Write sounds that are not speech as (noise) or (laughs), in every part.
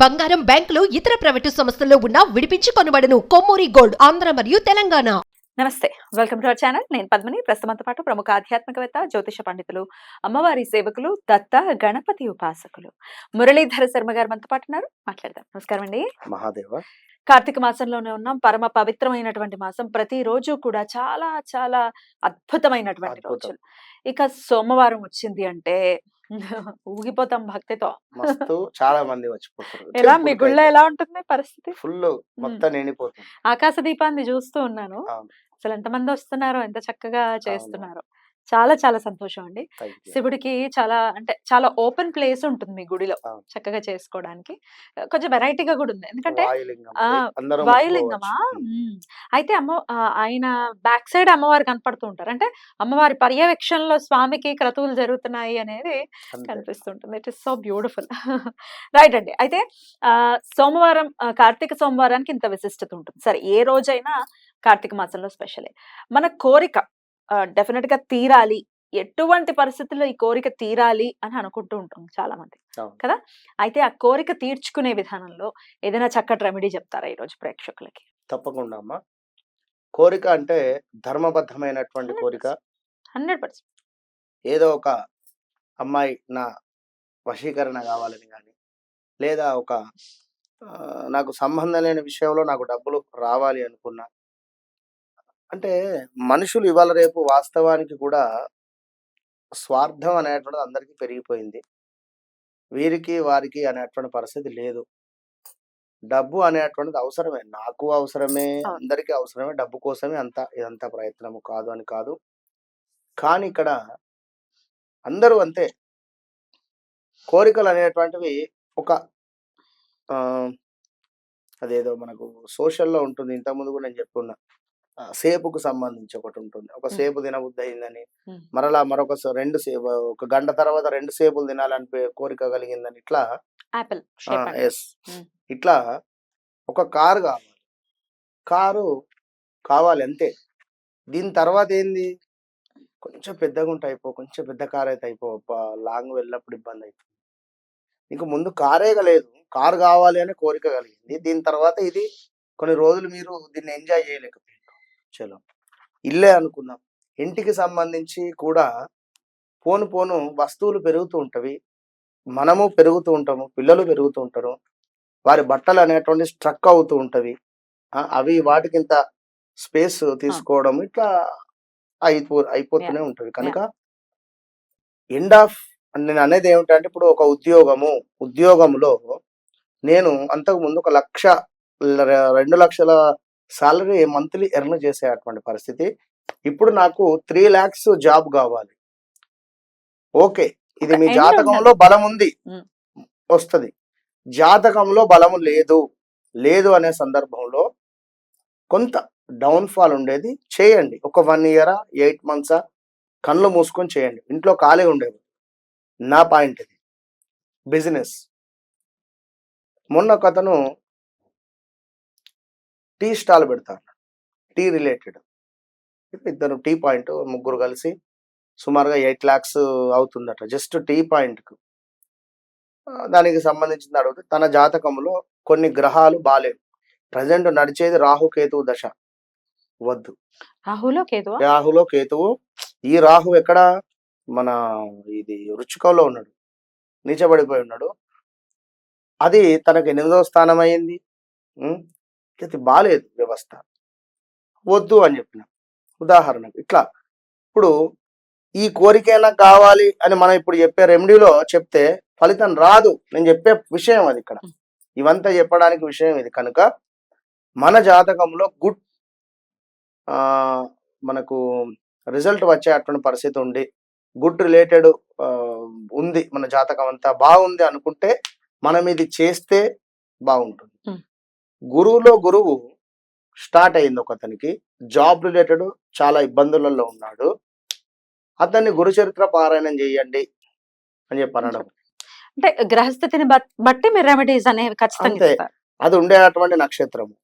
బంగారం బ్యాంకులు ఇతర ప్రైవేటు సంస్థల్లో ఉన్న విడిపించి కొనబడను. కొమ్మూరి గోల్డ్ ఆంధ్ర మరియు తెలంగాణ. నమస్తే. వెల్కమ్ టు అవర్ ఛానల్ నేను పద్మిని. ప్రస్తుతంతో పాటు ప్రముఖ ఆధ్యాత్మికవేత్త జ్యోతిష పండితులు అమ్మవారి సేవకులు దత్త గణపతి ఉపాసకులు. మురళీధర శర్మ గారు మనతో పాటు ఉన్నారు. మాట్లాడదాం. నమస్కారం అండి. మహాదేవ. కార్తీక మాసంలోనే ఉన్నాం. పరమ పవిత్రమైనటువంటి మాసం. ప్రతి రోజు కూడా చాలా చాలా అద్భుతమైనటువంటి అద్భుతం. రోజులు. ఇక సోమవారం వచ్చింది అంటే (laughs) ఊగిపోతాం భక్తితో. మస్తు చాలా మంది వచ్చిపోతారు. ఎలా? మీ గుళ్ళో ఎలా ఉంటుంది పరిస్థితి? ఫుల్ మొత్తం నిండిపోతుంది. ఆకాశ దీపాన్ని చూస్తూ ఉన్నాను. అసలు ఎంతమంది వస్తున్నారో ఎంత చక్కగా చేస్తున్నారో. చాలా చాలా సంతోషం అండి. శివుడికి చాలా అంటే చాలా ఓపెన్ ప్లేస్ ఉంటుంది మీ గుడిలో. చక్కగా చేసుకోవడానికి. కొంచెం వెరైటీగా కూడా ఉంది. ఎందుకంటే వాయులింగమా. అయితే అమ్మ ఆయన బ్యాక్ సైడ్ అమ్మవారు కనపడుతూ ఉంటారు. అంటే అమ్మవారి పర్యవేక్షణలో స్వామికి క్రతువులు జరుగుతున్నాయి అనేది. కనిపిస్తుంటుంది. It is so beautiful right అండి. అయితే ఆ, సోమవారం కార్తీక సోమవారానికి ఇంత విశిష్టత ఉంటుంది. సరే ఏ రోజైనా కార్తీక మాసంలో స్పెషలే. మన కోరిక డెఫినెట్గా తీరాలి. ఎటువంటి పరిస్థితుల్లో ఈ కోరిక తీరాలి అని అనుకుంటూ ఉంటాం చాలా మంది. కదా? అయితే ఆ కోరిక తీర్చుకునే విధానంలో ఏదైనా చక్కటి రెమెడీ చెప్తారా ఈ రోజు ప్రేక్షకులకి? తప్పకుండా అమ్మా. కోరిక అంటే ధర్మబద్ధమైనటువంటి కోరిక. Hundred percent. ఏదో ఒక అమ్మాయి నా వశీకరణ కావాలని కానీ లేదా ఒక నాకు సంబంధం లేని విషయంలో నాకు డబ్బులు రావాలి అనుకున్నా అంటే మనుషులు ఇవాళ రేపు వాస్తవానికి కూడా స్వార్థం అనేటువంటిది అందరికీ పెరిగిపోయింది. వీరికి వారికి అనేటువంటి పరిస్థితి లేదు. డబ్బు అనేటువంటిది అవసరమే. నాకు అవసరమే. అందరికీ అవసరమే డబ్బు కోసమే అంత ఇదంతా ప్రయత్నము కాదు అని కాదు. కానీ ఇక్కడ అందరూ అంతే. కోరికలు అనేటువంటివి ఒక ఆ, అదేదో మనకు సోషల్లో ఉంటుంది. ఇంతకుముందు కూడా నేను చెప్పుకున్నా సేపుకు సంబంధించి ఒకటి ఉంటుంది. ఒక. సేపు తినబుద్ధి అయిందని. మరలా మరొక రెండు సేపు ఒక గంట తర్వాత రెండు సేపులు తినాలని కోరిక కలిగిందని ఇట్లా ఎస్. ఇట్లా ఒక కారు కావాలి. కారు కావాలి అంతే. దీని తర్వాత ఏంది? కొంచెం పెద్దగా ఉంటే అయిపో కొంచెం పెద్ద కార్ అయితే అయిపో లాంగ్ వెళ్ళినప్పుడు ఇబ్బంది అవుతుంది నీకు ముందు కారే లేదు కారు కావాలి అనే కోరిక కలిగింది. దీని తర్వాత ఇది కొన్ని రోజులు మీరు దీన్ని ఎంజాయ్ చేయలేకపోయారు. చలో. ఇల్లే అనుకుందాం. ఇంటికి సంబంధించి కూడా పోను పోను వస్తువులు పెరుగుతూ ఉంటవి. మనము పెరుగుతూ ఉంటాము పిల్లలు పెరుగుతూ ఉంటారు. వారి బట్టలు అనేటువంటి స్ట్రక్ అవుతూ ఉంటవి. అవి వాటికింత స్పేస్ తీసుకోవడం ఇట్లా అయిపో అయిపోతూనే ఉంటవి కనుక ఎండ్ ఆఫ్ నేను అనేది ఏమిటంటే ఇప్పుడు ఒక ఉద్యోగము ఉద్యోగంలో నేను అంతకు ముందు ఒక లక్ష రెండు లక్షల సాలరీ మంత్లీ ఎర్న్ చేసేటువంటి పరిస్థితి. ఇప్పుడు నాకు త్రీ లాక్స్ జాబ్ కావాలి. ఓకే ఇది మీ జాతకంలో బలం ఉంది. వస్తది. జాతకంలో బలము లేదు. లేదు అనే సందర్భంలో కొంత డౌన్ ఫాల్ ఉండేది. చేయండి. ఒక వన్ ఇయరా ఎయిట్ మంత్సా? కళ్ళు మూసుకొని చేయండి. ఇంట్లో ఖాళీ ఉండేది. నా పాయింట్ ఇది. బిజినెస్. మొన్న ఒక అతను టీ స్టాల్ పెడతారు. Tea related. ఇద్దరు టీ పాయింట్ ముగ్గురు కలిసి సుమారుగా ఎయిట్ ల్యాక్స్ అవుతుందట. జస్ట్ టీ పాయింట్కు. దానికి సంబంధించింది అడిగితే తన జాతకంలో కొన్ని గ్రహాలు బాలేవు. ప్రజెంట్ నడిచేది రాహు కేతువు దశ. వద్దు. రాహులో కేతువా? రాహులో కేతువు. ఈ రాహు ఎక్కడ? మన ఇది రుచికంలో ఉన్నాడు. నీచబడిపోయి ఉన్నాడు. అది తనకి ఎనిమిదవ స్థానం అయింది అది బాగాలేదు వ్యవస్థ. వద్దు అని చెప్పిన. ఉదాహరణకు ఇట్లా. ఇప్పుడు ఈ కోరికైనా కావాలి అని మనం ఇప్పుడు చెప్పే రెమెడీలో చెప్తే ఫలితం రాదు. నేను చెప్పే విషయం అది ఇక్కడ. ఇవంతా చెప్పడానికి విషయం ఇది. కనుక మన జాతకంలో గుడ్ ఆ మనకు రిజల్ట్ వచ్చే అటువంటి పరిస్థితి ఉండి గుడ్ రిలేటెడ్ ఉంది. మన జాతకం అంతా బాగుంది అనుకుంటే మనం ఇది చేస్తే బాగుంటుంది. గురువులో గురువు స్టార్ట్ అయింది ఒక అతనికి జాబ్ రిలేటెడ్ చాలా ఇబ్బందులలో ఉన్నాడు. అతన్ని గురు చరిత్ర పారాయణం చేయండి అని చెప్పి అనడం అంటే గ్రహస్థితిని బట్- బట్టి మీరు రెమెడీస్ అనేవి ఖచ్చితంగా అది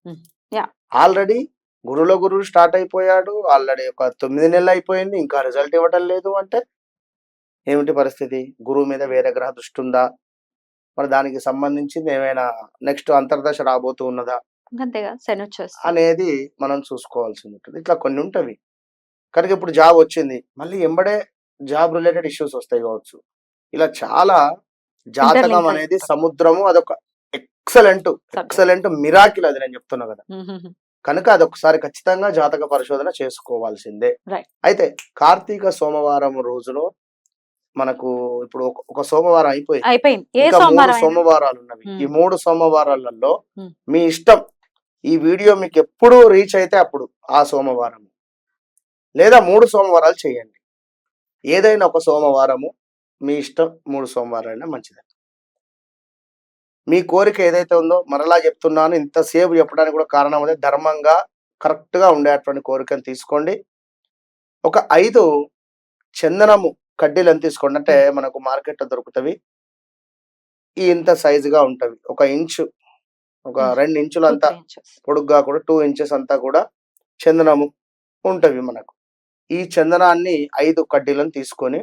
Hmm. Yeah. ఆల్రెడీ గురులో గురువు స్టార్ట్ అయిపోయాడు. ఆల్రెడీ ఒక తొమ్మిది నెలలు అయిపోయింది. ఇంకా రిజల్ట్ ఇవ్వటం లేదు అంటే ఏమిటి పరిస్థితి? గురువు మీద వేరే గ్రహ దృష్టి ఉందా? మరి దానికి సంబంధించింది ఏమైనా నెక్స్ట్ అంతర్దశ రాబోతూ ఉన్నదా? అనేది మనం చూసుకోవాల్సి ఉంటుంది. ఇట్లా కొన్ని ఉంటవి. కనుక ఇప్పుడు జాబ్ వచ్చింది. మళ్ళీ ఎంబడే జాబ్ రిలేటెడ్ ఇష్యూస్ వస్తాయి కావచ్చు. ఇలా చాలా జాతకం అనేది. సముద్రము అదొక ఎక్సలెంట్ ఎక్సలెంట్ మిరాకిల్ అది నేను చెప్తున్నా కదా. కనుక అది ఒకసారి ఖచ్చితంగా జాతక పరిశోధన చేసుకోవాల్సిందే. అయితే కార్తీక సోమవారం రోజులో మనకు ఇప్పుడు ఒక- సోమవారం అయిపోయింది. అయిపోయింది? సోమవారాలు ఉన్నవి. ఈ మూడు సోమవారాలలో. మీ ఇష్టం ఈ వీడియో మీకు ఎప్పుడు రీచ్ అయితే అప్పుడు ఆ సోమవారం లేదా మూడు సోమవారాలు చేయండి. ఏదైనా ఒక సోమవారము మీ ఇష్టం మూడు సోమవారాలైనా మంచిది. మీ కోరిక ఏదైతే ఉందో మరలా చెప్తున్నాను ఇంతసేపు చెప్పడానికి కూడా కారణం అదే ధర్మంగా కరెక్ట్గా ఉండేటువంటి కోరికను తీసుకోండి. ఒక ఐదు చందనము కడ్డీలు ఎంత తీసుకోండి. అంటే మనకు మార్కెట్లో దొరుకుతవి. ఈ ఇంత సైజుగా ఉంటవి. ఒక ఇంచు ఒక. రెండు ఇంచులు అంతా. పొడుగ్గా కూడా టూ ఇంచెస్ అంతా కూడా చందనము ఉంటవి మనకు. ఈ చందనాన్ని ఐదు కడ్డీలను తీసుకొని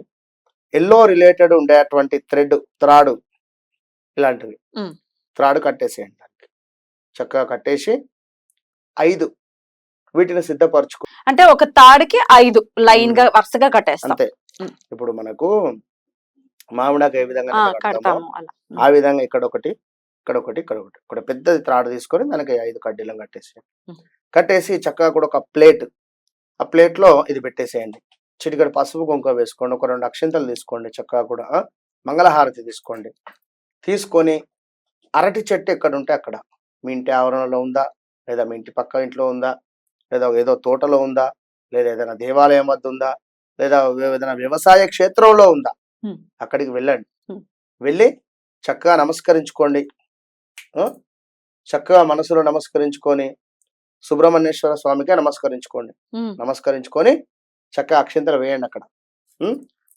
ఎల్లో రిలేటెడ్ ఉండేటువంటి థ్రెడ్ త్రాడు ఇలాంటివి. త్రాడు కట్టేసేయండి దానికి. చక్కగా కట్టేసి ఐదు వీటిని సిద్ధపరచుకో అంటే ఒక తాడికి ఐదు లైన్గా వరుసగా కట్టేస్తాం. అంతే. ఇప్పుడు మనకు మామిడాకు ఏ విధంగా ఆ, కడతామో, విధంగా ఇక్కడ ఒకటి ఇక్కడ ఒకటి ఇక్కడ ఒకటి ఇక్కడ పెద్దది త్రాడు తీసుకొని దానికి ఐదు కడ్డీలను కట్టేసి. కట్టేసి చక్కగా కూడా ఒక ప్లేట్ ఆ ప్లేట్లో ఇది పెట్టేసేయండి. చిటికడ పసుపు కుంకుమ వేసుకోండి ఒక రెండు అక్షింతలు తీసుకోండి చక్కగా కూడా మంగళహారతి తీసుకోండి. తీసుకొని అరటి చెట్టు ఎక్కడ ఉంటే అక్కడ. మీ ఇంటి ఆవరణలో ఉందా? లేదా మీ ఇంటి పక్క ఇంట్లో ఉందా? లేదా ఏదో తోటలో ఉందా? లేదా ఏదైనా దేవాలయం వద్ద ఉందా? లేదా ఏదైనా వ్యవసాయ క్షేత్రంలో ఉందా. అక్కడికి వెళ్ళండి. వెళ్ళి చక్కగా నమస్కరించుకోండి? చక్కగా మనసులో నమస్కరించుకొని సుబ్రహ్మణ్యేశ్వర స్వామికే నమస్కరించుకోండి నమస్కరించుకొని చక్కగా అక్షింతలు వేయండి అక్కడ?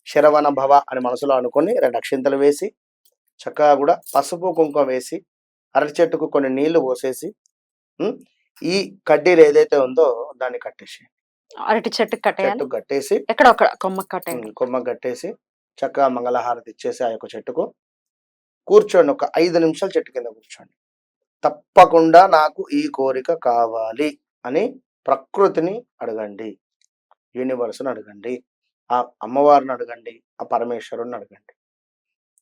శరవణ భవ అని మనసులో అనుకొని రెండు అక్షింతలు వేసి చక్కగా కూడా పసుపు కుంకుమ వేసి అరటి చెట్టుకు కొన్ని నీళ్ళు పోసేసి? ఈ కడ్డీలు ఏదైతే ఉందో దాన్ని కట్టేసి అరటి చెట్టు కట్టేయాలి. చెట్టు కట్టేసి ఎక్కడ ఒక కొమ్మ కట్టేయాలి. కొమ్మ కట్టేసి చక్కగా మంగళహారతి ఇచ్చేసి ఆ యొక్క చెట్టుకు కూర్చోండి. ఒక ఐదు నిమిషాలు చెట్టు కింద కూర్చోండి. తప్పకుండా నాకు ఈ కోరిక కావాలి అని ప్రకృతిని అడగండి. యూనివర్స్ని అడగండి. ఆ అమ్మవారిని అడగండి. ఆ పరమేశ్వరుని అడగండి.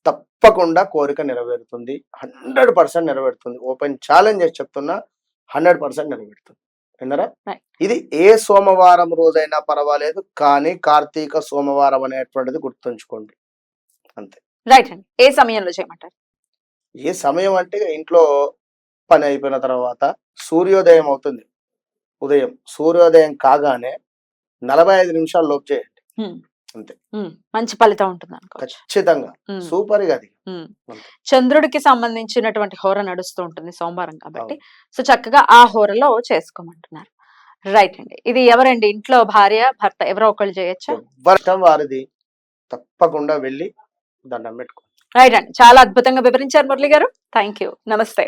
తప్పకుండా కోరిక నెరవేరుతుంది. హండ్రెడ్ పర్సెంట్ నెరవేరుతుంది. ఓపెన్ ఛాలెంజ్ చెప్తున్నా హండ్రెడ్ పర్సెంట్ నెరవేరుతుంది. విన్నారా. ఇది ఏ సోమవారం రోజైనా పర్వాలేదు కానీ కార్తీక సోమవారం అనేటువంటిది గుర్తుంచుకోండి. రైట్ అండి. ఏ సమయంలో చేయమంటారు? ఏ సమయం అంటే ఇంట్లో పని అయిపోయిన తర్వాత సూర్యోదయం అవుతుంది. ఉదయం. సూర్యోదయం కాగానే నలభై ఐదు నిమిషాల లోపు చేయండి. ఉమ్, అంతే. మంచి ఫలితం ఉంటుంది అనుకోవచ్చు ఖచ్చితంగా. సూపర్గా అది. చంద్రుడికి సంబంధించినటువంటి హోర నడుస్తూ ఉంటుంది సోమవారం కాబట్టి. సో చక్కగా ఆ హోరలో చేసుకోమంటున్నారు. రైట్ అండి. ఇది ఎవరండి? ఇంట్లో భార్య భర్త ఎవరో ఒకళ్ళు చేయొచ్చా? వారిది తప్పకుండా వెళ్ళి దండం పెట్టుకో రైట్ అండి. చాలా అద్భుతంగా వివరించారు మురళి గారు. థ్యాంక్ యూ నమస్తే